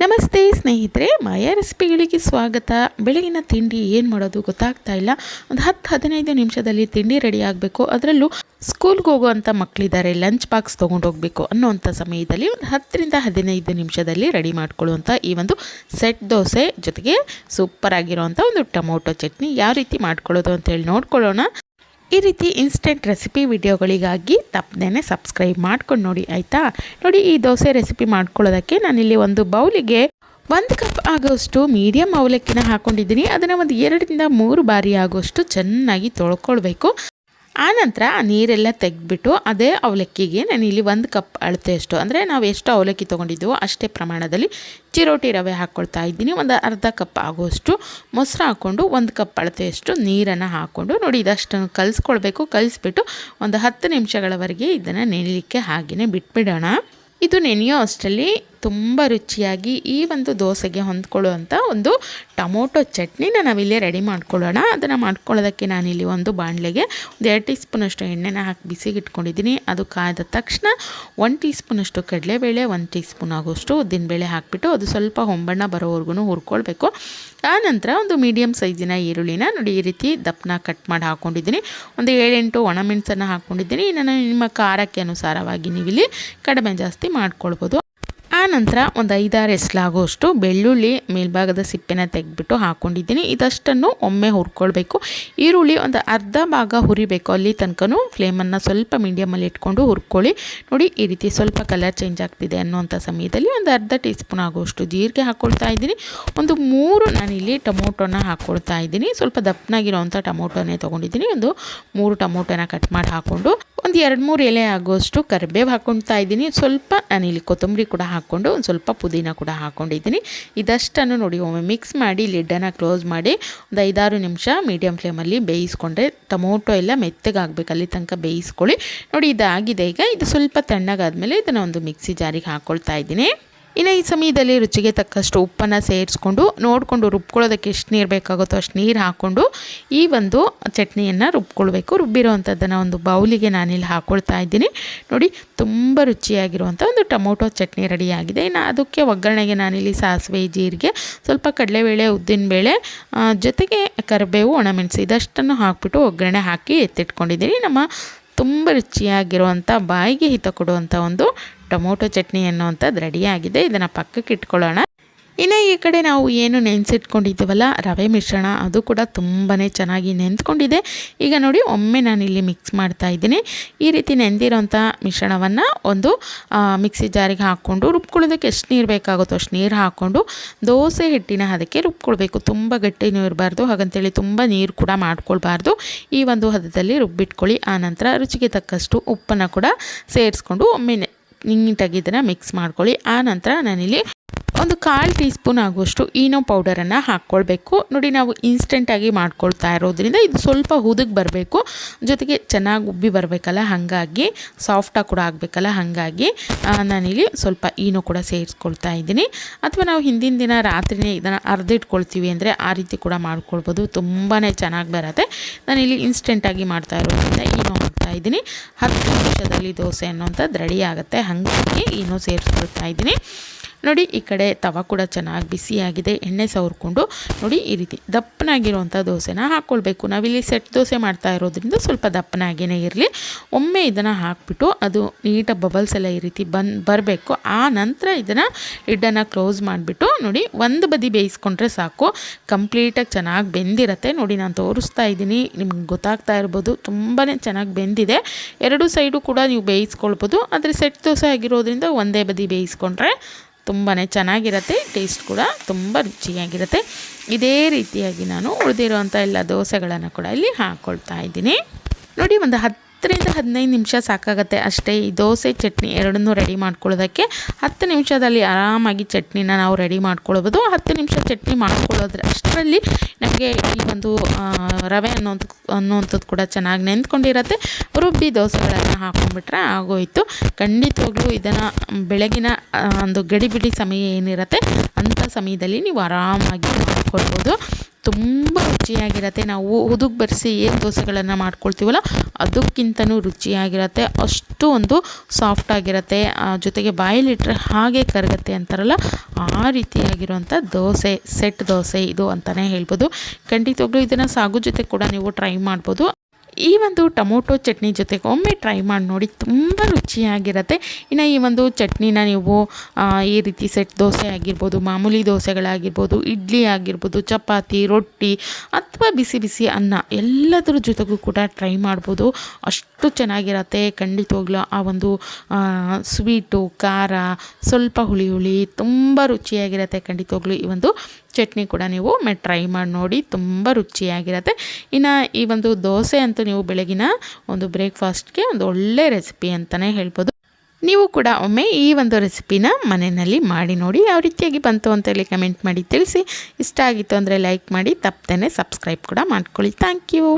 ನಮಸ್ತೆ ಸ್ನೇಹಿತರೆ, ಮಾಯಾ ರೆಸಿಪಿಗಳಿಗೆ ಸ್ವಾಗತ. ಬೆಳಗಿನ ತಿಂಡಿ ಏನು ಮಾಡೋದು ಗೊತ್ತಾಗ್ತಾ ಇಲ್ಲ. ಒಂದು ಹತ್ತು, ಹದಿನೈದು ನಿಮಿಷದಲ್ಲಿ ತಿಂಡಿ ರೆಡಿ ಆಗಬೇಕು. ಅದರಲ್ಲೂ ಸ್ಕೂಲ್ಗೆ ಹೋಗುವಂಥ ಮಕ್ಕಳಿದ್ದಾರೆ ಲಂಚ್ ಬಾಕ್ಸ್ ತೊಗೊಂಡು ಹೋಗಬೇಕು ಅನ್ನೋವಂಥ ಸಮಯದಲ್ಲಿ ಒಂದು ಹತ್ತರಿಂದ ಹದಿನೈದು ನಿಮಿಷದಲ್ಲಿ ರೆಡಿ ಮಾಡ್ಕೊಳ್ಳುವಂಥ ಈ ಒಂದು ಸೆಟ್ ದೋಸೆ ಜೊತೆಗೆ ಸೂಪರ್ ಆಗಿರುವಂಥ ಒಂದು ಟೊಮೊಟೊ ಚಟ್ನಿ. ಯಾವ ರೀತಿ ಮಾಡ್ಕೊಳ್ಳೋದು ಅಂತೇಳಿ ನೋಡ್ಕೊಳ್ಳೋಣ. ಈ ರೀತಿ ಇನ್ಸ್ಟೆಂಟ್ ರೆಸಿಪಿ ವಿಡಿಯೋಗಳಿಗಾಗಿ ತಪ್ಪದೇ ಸಬ್ಸ್ಕ್ರೈಬ್ ಮಾಡ್ಕೊಂಡು ನೋಡಿ, ಆಯಿತಾ? ನೋಡಿ, ಈ ದೋಸೆ ರೆಸಿಪಿ ಮಾಡ್ಕೊಳ್ಳೋದಕ್ಕೆ ನಾನಿಲ್ಲಿ ಒಂದು ಬೌಲಿಗೆ ಒಂದು ಕಪ್ ಆಗೋಷ್ಟು ಮೀಡಿಯಮ್ ಅವಲಕ್ಕಿನ ಹಾಕ್ಕೊಂಡಿದ್ದೀನಿ ಅದನ್ನು ಒಂದು ಎರಡರಿಂದ ಮೂರು ಬಾರಿ ಆಗೋಷ್ಟು ಚೆನ್ನಾಗಿ ತೊಳ್ಕೊಳ್ಬೇಕು. ಆನಂತರ ಆ ನೀರೆಲ್ಲ ತೆಗೆದ್ಬಿಟ್ಟು ಅದೇ ಅವಲಕ್ಕಿಗೆ ನಾನು ಇಲ್ಲಿ ಒಂದು ಕಪ್ ಅಳತೆಯಷ್ಟು ಅಂದರೆ ನಾವು ಎಷ್ಟು ಅವಲಕ್ಕಿ ತೊಗೊಂಡಿದ್ದೀವೋ ಅಷ್ಟೇ ಪ್ರಮಾಣದಲ್ಲಿ ಚಿರೋಟಿ ರವೆ ಹಾಕ್ಕೊಳ್ತಾ ಇದ್ದೀನಿ. ಒಂದು ಅರ್ಧ ಕಪ್ ಆಗೋಷ್ಟು ಮೊಸರು ಹಾಕ್ಕೊಂಡು ಒಂದು ಕಪ್ ಅಳತೆಯಷ್ಟು ನೀರನ್ನು ಹಾಕ್ಕೊಂಡು ನೋಡಿ, ಇದಷ್ಟನ್ನು ಕಲಿಸ್ಕೊಳ್ಬೇಕು. ಕಲಿಸ್ಬಿಟ್ಟು ಒಂದು ಹತ್ತು ನಿಮಿಷಗಳವರೆಗೆ ಇದನ್ನು ನೆನೆಯಲಿಕ್ಕೆ ಹಾಗೆಯೇ ಬಿಟ್ಬಿಡೋಣ. ಇದು ನೆನೆಯೋ ಅಷ್ಟರಲ್ಲಿ ತುಂಬ ರುಚಿಯಾಗಿ ಈ ಒಂದು ದೋಸೆಗೆ ಹೊಂದ್ಕೊಳ್ಳುವಂಥ ಒಂದು ಟೊಮೊಟೊ ಚಟ್ನಿನ ನಾವಿಲ್ಲಿ ರೆಡಿ ಮಾಡ್ಕೊಳ್ಳೋಣ. ಅದನ್ನು ಮಾಡ್ಕೊಳ್ಳೋದಕ್ಕೆ ನಾನಿಲ್ಲಿ ಒಂದು ಬಾಣಲೆಗೆ ಒಂದು ಎರಡು ಟೀ ಸ್ಪೂನಷ್ಟು ಎಣ್ಣೆನ ಹಾಕಿ ಬಿಸಿಗೆ ಇಟ್ಕೊಂಡಿದ್ದೀನಿ ಅದು ಕಾದ ತಕ್ಷಣ ಒನ್ ಟೀ ಸ್ಪೂನಷ್ಟು ಕಡಲೆಬೇಳೆ, ಒಂದು ಟೀ ಸ್ಪೂನ್ ಆಗೋಷ್ಟು ಉದ್ದಿನಬೇಳೆ ಹಾಕಿಬಿಟ್ಟು ಅದು ಸ್ವಲ್ಪ ಹೊಂಬಣ್ಣ ಬರೋವರೆಗೂ ಹುರ್ಕೊಳ್ಬೇಕು. ಆನಂತರ ಒಂದು ಮೀಡಿಯಮ್ ಸೈಜಿನ ಈರುಳ್ಳಿನ ನೋಡಿ ಈ ರೀತಿ ದಪ್ಪನ ಕಟ್ ಮಾಡಿ ಹಾಕ್ಕೊಂಡಿದ್ದೀನಿ ಒಂದು ಏಳೆಂಟು ಒಣಮೆಣಸನ್ನು ಹಾಕ್ಕೊಂಡಿದ್ದೀನಿ. ನಾನು ನಿಮ್ಮ ಖಾರಕ್ಕೆ ಅನುಸಾರವಾಗಿ ನೀವಿಲ್ಲಿ ಕಡಿಮೆ ಜಾಸ್ತಿ ಮಾಡ್ಕೊಳ್ಬೋದು. ಆನಂತರ ಒಂದು ಐದಾರು ಎಸ್ಲಾಗುವಷ್ಟು ಬೆಳ್ಳುಳ್ಳಿ ಮೇಲ್ಭಾಗದ ಸಿಪ್ಪೆನ ತೆಗೆದ್ಬಿಟ್ಟು ಹಾಕ್ಕೊಂಡಿದ್ದೀನಿ ಇದಷ್ಟನ್ನು ಒಮ್ಮೆ ಹುರ್ಕೊಳ್ಬೇಕು. ಈರುಳ್ಳಿ ಒಂದು ಅರ್ಧ ಭಾಗ ಹುರಿಬೇಕು. ಅಲ್ಲಿ ತನಕನೂ ಫ್ಲೇಮನ್ನು ಸ್ವಲ್ಪ ಮೀಡಿಯಮಲ್ಲಿ ಇಟ್ಕೊಂಡು ಹುರ್ಕೊಳ್ಳಿ. ನೋಡಿ, ಈ ರೀತಿ ಸ್ವಲ್ಪ ಕಲರ್ ಚೇಂಜ್ ಆಗ್ತಿದೆ ಅನ್ನೋಂಥ ಸಮಯದಲ್ಲಿ ಒಂದು ಅರ್ಧ ಟೀ ಸ್ಪೂನ್ ಆಗುವಷ್ಟು ಜೀರಿಗೆ ಹಾಕ್ಕೊಳ್ತಾ ಇದ್ದೀನಿ. ಒಂದು ಮೂರು ನಾನಿಲ್ಲಿ ಟೊಮೊಟೊನ ಹಾಕ್ಕೊಳ್ತಾ ಇದ್ದೀನಿ. ಸ್ವಲ್ಪ ದಪ್ಪನಾಗಿರೋವಂಥ ಟೊಮೊಟೊನೇ ತೊಗೊಂಡಿದ್ದೀನಿ. ಒಂದು ಮೂರು ಟೊಮೊಟೊನ ಕಟ್ ಮಾಡಿ ಹಾಕ್ಕೊಂಡು ಒಂದು ಎರಡು ಮೂರು ಎಲೆ ಆಗುವಷ್ಟು ಕರಿಬೇವು ಹಾಕ್ಕೊಳ್ತಾ ಇದ್ದೀನಿ. ಸ್ವಲ್ಪ ನಾನಿಲ್ಲಿ ಕೊತ್ತಂಬರಿ ಕೂಡ ಹಾಕ್ಕೊಂಡು ಒಂದು ಸ್ವಲ್ಪ ಪುದೀನ ಕೂಡ ಹಾಕ್ಕೊಂಡಿದ್ದೀನಿ ಇದಷ್ಟನ್ನು ನೋಡಿ, ಒಮ್ಮೆ ಮಿಕ್ಸ್ ಮಾಡಿ, ಲಿಡ್ಡನ್ನು ಕ್ಲೋಸ್ ಮಾಡಿ, ಒಂದು ಐದಾರು ನಿಮಿಷ ಮೀಡಿಯಮ್ ಫ್ಲೇಮಲ್ಲಿ ಬೇಯಿಸ್ಕೊಂಡ್ರೆ ಟೊಮೊಟೊ ಎಲ್ಲ ಮೆತ್ತಗಾಗಬೇಕು ಅಲ್ಲಿ ತನಕ ಬೇಯಿಸ್ಕೊಳ್ಳಿ. ನೋಡಿ, ಇದಾಗಿದೆ. ಈಗ ಇದು ಸ್ವಲ್ಪ ತಣ್ಣಗಾದ್ಮೇಲೆ ಇದನ್ನು ಒಂದು ಮಿಕ್ಸಿ ಜಾರಿಗೆ ಹಾಕ್ಕೊಳ್ತಾ ಇದ್ದೀನಿ. ಇನ್ನು ಈ ಸಮಯದಲ್ಲಿ ರುಚಿಗೆ ತಕ್ಕಷ್ಟು ಉಪ್ಪನ್ನು ಸೇರಿಸ್ಕೊಂಡು ನೋಡಿಕೊಂಡು ರುಬ್ಕೊಳ್ಳೋದಕ್ಕೆ ಎಷ್ಟು ನೀರು ಬೇಕಾಗುತ್ತೋ ಅಷ್ಟು ನೀರು ಹಾಕ್ಕೊಂಡು ಈ ಒಂದು ಚಟ್ನಿಯನ್ನು ರುಬ್ಕೊಳ್ಬೇಕು. ರುಬ್ಬಿರೋವಂಥದ್ದನ್ನು ಒಂದು ಬೌಲಿಗೆ ನಾನಿಲ್ಲಿ ಹಾಕ್ಕೊಳ್ತಾ ಇದ್ದೀನಿ. ನೋಡಿ, ತುಂಬ ರುಚಿಯಾಗಿರುವಂಥ ಒಂದು ಟೊಮೊಟೊ ಚಟ್ನಿ ರೆಡಿಯಾಗಿದೆ. ಇನ್ನು ಅದಕ್ಕೆ ಒಗ್ಗರಣೆಗೆ ನಾನಿಲ್ಲಿ ಸಾಸಿವೆ, ಜೀರಿಗೆ, ಸ್ವಲ್ಪ ಕಡಲೆಬೇಳೆ, ಉದ್ದಿನಬೇಳೆ ಜೊತೆಗೆ ಕರಿಬೇವು, ಒಣಮೆಣಸು ಇದಷ್ಟನ್ನು ಹಾಕ್ಬಿಟ್ಟು ಒಗ್ಗರಣೆ ಹಾಕಿ ಎತ್ತಿಟ್ಕೊಂಡಿದ್ದೀನಿ. ನಮ್ಮ ತುಂಬ ರುಚಿಯಾಗಿರುವಂಥ ಬಾಯಿಗೆ ಹಿತ ಕೊಡುವಂಥ ಒಂದು ಟೊಮೊಟೊ ಚಟ್ನಿ ಅನ್ನುವಂಥದ್ದು ರೆಡಿಯಾಗಿದೆ ಇದನ್ನು ಪಕ್ಕಕ್ಕೆ ಇಟ್ಕೊಳ್ಳೋಣ. ಇನ್ನು ಈ ಕಡೆ ನಾವು ಏನು ನೆನೆಸಿಟ್ಕೊಂಡಿದ್ದೀವಲ್ಲ, ರವೆ ಮಿಶ್ರಣ ಅದು ಕೂಡ ತುಂಬಾ ಚೆನ್ನಾಗಿ ನೆನೆದುಕೊಂಡಿದೆ ಈಗ ನೋಡಿ, ಒಮ್ಮೆ ನಾನಿಲ್ಲಿ ಮಿಕ್ಸ್ ಮಾಡ್ತಾ ಇದ್ದೀನಿ. ಈ ರೀತಿ ನೆಂದಿರೋಂಥ ಮಿಶ್ರಣವನ್ನು ಒಂದು ಮಿಕ್ಸಿ ಜಾರಿಗೆ ಹಾಕ್ಕೊಂಡು ರುಬ್ಕೊಳ್ಳೋದಕ್ಕೆ ಎಷ್ಟು ನೀರು ಬೇಕಾಗುತ್ತೋ ಅಷ್ಟು ನೀರು ಹಾಕ್ಕೊಂಡು ದೋಸೆ ಹಿಟ್ಟಿನ ಅದಕ್ಕೆ ರುಬ್ಕೊಳ್ಬೇಕು. ತುಂಬ ಗಟ್ಟಿನೂ ಇರಬಾರ್ದು, ಹಾಗಂತೇಳಿ ತುಂಬ ನೀರು ಕೂಡ ಮಾಡ್ಕೊಳ್ಬಾರ್ದು. ಈ ಒಂದು ಹದದಲ್ಲಿ ರುಬ್ಬಿಟ್ಕೊಳ್ಳಿ. ಆನಂತರ ರುಚಿಗೆ ತಕ್ಕಷ್ಟು ಉಪ್ಪನ್ನು ಕೂಡ ಸೇರಿಸ್ಕೊಂಡು ಒಮ್ಮೆ ನೀಟಾಗಿ ಇದನ್ನು ಮಿಕ್ಸ್ ಮಾಡ್ಕೊಳ್ಳಿ. ಆ ನಂತರ ನಾನಿಲ್ಲಿ ಒಂದು ಕಾಲು ಟೀ ಸ್ಪೂನ್ ಆಗುವಷ್ಟು ಈನೋ ಪೌಡರನ್ನು ಹಾಕ್ಕೊಳ್ಬೇಕು. ನೋಡಿ, ನಾವು ಇನ್ಸ್ಟೆಂಟಾಗಿ ಮಾಡ್ಕೊಳ್ತಾ ಇರೋದ್ರಿಂದ ಇದು ಸ್ವಲ್ಪ ಹುದುಗ್ ಬರಬೇಕು. ಜೊತೆಗೆ ಚೆನ್ನಾಗಿ ಉಬ್ಬಿ ಬರಬೇಕಲ್ಲ, ಹಾಗಾಗಿ ಸಾಫ್ಟಾಗಿ ಕೂಡ ಆಗಬೇಕಲ್ಲ, ಹಾಗಾಗಿ ನಾನಿಲ್ಲಿ ಸ್ವಲ್ಪ ಈನೋ ಕೂಡ ಸೇರಿಸ್ಕೊಳ್ತಾ ಇದ್ದೀನಿ. ಅಥವಾ ನಾವು ಹಿಂದಿನ ದಿನ ರಾತ್ರಿನೇ ಇದನ್ನು ಅರ್ಧಿಟ್ಕೊಳ್ತೀವಿ ಅಂದರೆ ಆ ರೀತಿ ಕೂಡ ಮಾಡ್ಕೊಳ್ಬೋದು. ತುಂಬಾ ಚೆನ್ನಾಗಿ ಬರುತ್ತೆ. ನಾನಿಲ್ಲಿ ಇನ್ಸ್ಟೆಂಟಾಗಿ ಮಾಡ್ತಾ ಇರೋದ್ರಿಂದ ಈನೋ ಹಾಕ್ತಾ ಇದ್ದೀನಿ. ಹತ್ತು ನಿಮಿಷದಲ್ಲಿ ದೋಸೆ ಅನ್ನೋಂಥದ್ದು ರೆಡಿ ಆಗುತ್ತೆ. ಹಾಗಾಗಿ ಇನ್ನೂ ಸೇರಿಸ್ಕೊಳ್ತಾ ಇದ್ದೀನಿ. ನೋಡಿ, ಈ ಕಡೆ ತವ ಕೂಡ ಚೆನ್ನಾಗಿ ಬಿಸಿಯಾಗಿದೆ, ಎಣ್ಣೆ ಸವರ್ಕೊಂಡು. ನೋಡಿ, ಈ ರೀತಿ ದಪ್ಪನಾಗಿರುವಂಥ ದೋಸೆನ ಹಾಕ್ಕೊಳ್ಬೇಕು ನಾವಿಲ್ಲಿ ಸೆಟ್ ದೋಸೆ ಮಾಡ್ತಾ ಇರೋದ್ರಿಂದ ಸ್ವಲ್ಪ ದಪ್ಪನಾಗಿಯೇ ಇರಲಿ. ಒಮ್ಮೆ ಇದನ್ನು ಹಾಕ್ಬಿಟ್ಟು ಅದು ನೀಟಾಗಿ ಬಬಲ್ಸ್ ಎಲ್ಲ ಈ ರೀತಿ ಬಂದು, ಬರಬೇಕು. ಆ ನಂತರ ಇದನ್ನು ಇಡ್ಡನ್ನು ಕ್ಲೋಸ್ ಮಾಡಿಬಿಟ್ಟು ನೋಡಿ, ಒಂದು ಬದಿ ಬೇಯಿಸ್ಕೊಂಡ್ರೆ ಸಾಕು. ಕಂಪ್ಲೀಟಾಗಿ ಚೆನ್ನಾಗಿ ಬೆಂದಿರತ್ತೆ. ನೋಡಿ, ನಾನು ತೋರಿಸ್ತಾ ಇದ್ದೀನಿ. ನಿಮ್ಗೆ ಗೊತ್ತಾಗ್ತಾ ಇರ್ಬೋದು. ತುಂಬಾ ಚೆನ್ನಾಗಿ ಬೆಂದಿದೆ. ಎರಡು ಸೈಡು ಕೂಡ ನೀವು ಬೇಯಿಸ್ಕೊಳ್ಬೋದು. ಆದರೆ ಸೆಟ್ ದೋಸೆ ಆಗಿರೋದ್ರಿಂದ ಒಂದೇ ಬದಿ ಬೇಯಿಸ್ಕೊಂಡ್ರೆ ತುಂಬಾ ಚೆನ್ನಾಗಿರುತ್ತೆ ಟೇಸ್ಟ್ ಕೂಡ ತುಂಬ ರುಚಿಯಾಗಿರುತ್ತೆ. ಇದೇ ರೀತಿಯಾಗಿ ನಾನು ಉಳಿದಿರುವಂಥ ಎಲ್ಲ ದೋಸೆಗಳನ್ನು ಕೂಡ ಇಲ್ಲಿ ಹಾಕ್ಕೊಳ್ತಾ ಇದ್ದೀನಿ. ನೋಡಿ, ಒಂದು ಹತ್ತು ಹತ್ತರಿಂದ ಹದಿನೈದು ನಿಮಿಷ ಸಾಕಾಗುತ್ತೆ. ಅಷ್ಟೇ ಈ ದೋಸೆ, ಚಟ್ನಿ ಎರಡನ್ನೂ ರೆಡಿ ಮಾಡ್ಕೊಳ್ಳೋದಕ್ಕೆ ಹತ್ತು ನಿಮಿಷದಲ್ಲಿ ಆರಾಮಾಗಿ ಚಟ್ನಿನ ನಾವು ರೆಡಿ ಮಾಡ್ಕೊಳ್ಬೋದು. ಹತ್ತು ನಿಮಿಷ ಚಟ್ನಿ ಮಾಡ್ಕೊಳ್ಳೋದ್ರೆ ಅಷ್ಟರಲ್ಲಿ ನಮಗೆ ಈ ಒಂದು ರವೆ ಅನ್ನೋದು ಅನ್ನುವಂಥದ್ದು ಕೂಡ ಚೆನ್ನಾಗಿ ನೆಂದ್ಕೊಂಡಿರತ್ತೆ ರುಬ್ಬಿ ದೋಸೆಗಳನ್ನು ಹಾಕೊಂಡ್ಬಿಟ್ರೆ ಆಗೋಯಿತು. ಖಂಡಿತವಾಗ್ಲೂ ಇದನ್ನು ಬೆಳಗಿನ ಒಂದು ಗಡಿಬಿಡಿ ಸಮಯ ಏನಿರುತ್ತೆ, ಅಂಥ ಸಮಯದಲ್ಲಿ ನೀವು ಆರಾಮಾಗಿ ಮಾಡ್ಕೊಳ್ಬೋದು. ತುಂಬ ರುಚಿಯಾಗಿರುತ್ತೆ. ನಾವು ಹುದುಗ್ ಬರೆಸಿ ಏನು ದೋಸೆಗಳನ್ನು ಮಾಡ್ಕೊಳ್ತೀವಲ್ಲ ಅದಕ್ಕಿಂತನೂ ರುಚಿಯಾಗಿರುತ್ತೆ. ಅಷ್ಟು ಒಂದು ಸಾಫ್ಟ್ ಆ, ಜೊತೆಗೆ ಬಾಯಲ್ಲಿಟ್ಟರೆ ಹಾಗೆ ಕರಗುತ್ತೆ ಅಂತಾರಲ್ಲ ಆ ರೀತಿಯಾಗಿರುವಂಥ ದೋಸೆ ಸೆಟ್ ದೋಸೆ ಇದು ಅಂತಲೇ ಹೇಳ್ಬೋದು. ಖಂಡಿತವಾಗ್ಲೂ ಇದನ್ನು ಸಾಗು ಜೊತೆ ಕೂಡ ನೀವು ಟ್ರೈ ಮಾಡ್ಬೋದು. ಈ ಒಂದು ಟೊಮೊಟೊ ಚಟ್ನಿ ಜೊತೆಗೆ ಒಮ್ಮೆ ಟ್ರೈ ಮಾಡಿ ನೋಡಿ ತುಂಬ ರುಚಿಯಾಗಿರುತ್ತೆ. ಇನ್ನು ಈ ಒಂದು ಚಟ್ನಿನ ನೀವು ಈ ರೀತಿ ಸೆಟ್ ದೋಸೆ ಆಗಿರ್ಬೋದು, ಮಾಮೂಲಿ ದೋಸೆಗಳಾಗಿರ್ಬೋದು, ಇಡ್ಲಿ ಆಗಿರ್ಬೋದು, ಚಪಾತಿ, ರೊಟ್ಟಿ ಅಥವಾ ಬಿಸಿ ಬಿಸಿ ಅನ್ನ ಎಲ್ಲದರ ಜೊತೆಗೂ ಕೂಡ ಟ್ರೈ ಮಾಡ್ಬೋದು. ಅಷ್ಟು ಚೆನ್ನಾಗಿರತ್ತೆ ಖಂಡಿತವಾಗ್ಲೂ ಆ ಒಂದು ಸ್ವೀಟು ಖಾರ, ಸ್ವಲ್ಪ ಹುಳಿ ಹುಳಿ ತುಂಬ ರುಚಿಯಾಗಿರುತ್ತೆ ಖಂಡಿತವಾಗ್ಲೂ ಈ ಒಂದು ಚಟ್ನಿ ಕೂಡ ನೀವು ಒಮ್ಮೆ ಟ್ರೈ ಮಾಡಿ ನೋಡಿ ತುಂಬ ರುಚಿಯಾಗಿರುತ್ತೆ. ಇನ್ನು ಈ ಒಂದು ದೋಸೆ ಅಂತೂ ನೀವು ಬೆಳಗಿನ ಒಂದು ಬ್ರೇಕ್ಫಾಸ್ಟ್ಗೆ ಒಂದು ಒಳ್ಳೆ ರೆಸಿಪಿ ಅಂತಲೇ ಹೇಳ್ಬೋದು. ನೀವು ಕೂಡ ಒಮ್ಮೆ ಈ ಒಂದು ರೆಸಿಪಿನ ಮನೆಯಲ್ಲಿ ಮಾಡಿ ನೋಡಿ ಯಾವ ರೀತಿಯಾಗಿ ಬಂತು ಅಂತೇಳಿ ಕಮೆಂಟ್ ಮಾಡಿ ತಿಳಿಸಿ. ಇಷ್ಟ ಆಗಿತ್ತು ಅಂದರೆ ಲೈಕ್ ಮಾಡಿ, ತಪ್ಪದೇ ಸಬ್ಸ್ಕ್ರೈಬ್ ಕೂಡ ಮಾಡ್ಕೊಳ್ಳಿ. Thank you.